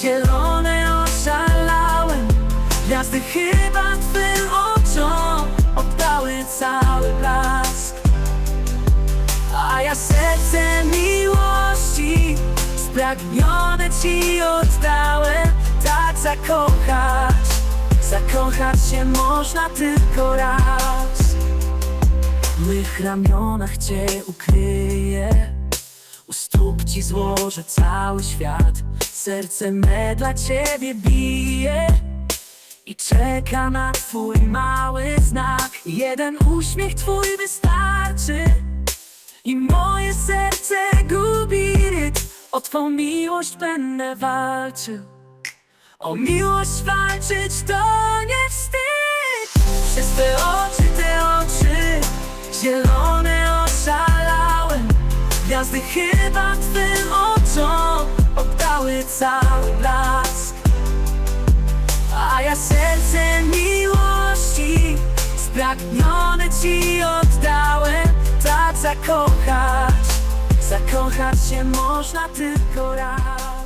Zielone oszalałem Gwiazdy chyba Twym oczom Oddały cały blask. A ja serce miłości Spragnione Ci oddałem Tak zakochać Zakochać się można tylko raz. W mych ramionach Cię ukryję u stóp ci złożę cały świat Serce me dla ciebie bije I czeka na twój mały znak. Jeden uśmiech twój wystarczy I moje serce gubi rytm. O twą miłość będę walczył. O miłość walczyć to nie wstyd. Przez te oczy, te oczy Zielone oszalałem. Gwiazdy chyba Twym oczom cały blask. A ja serce miłości spragnione Ci oddałem. Tak zakochać, zakochać się można tylko raz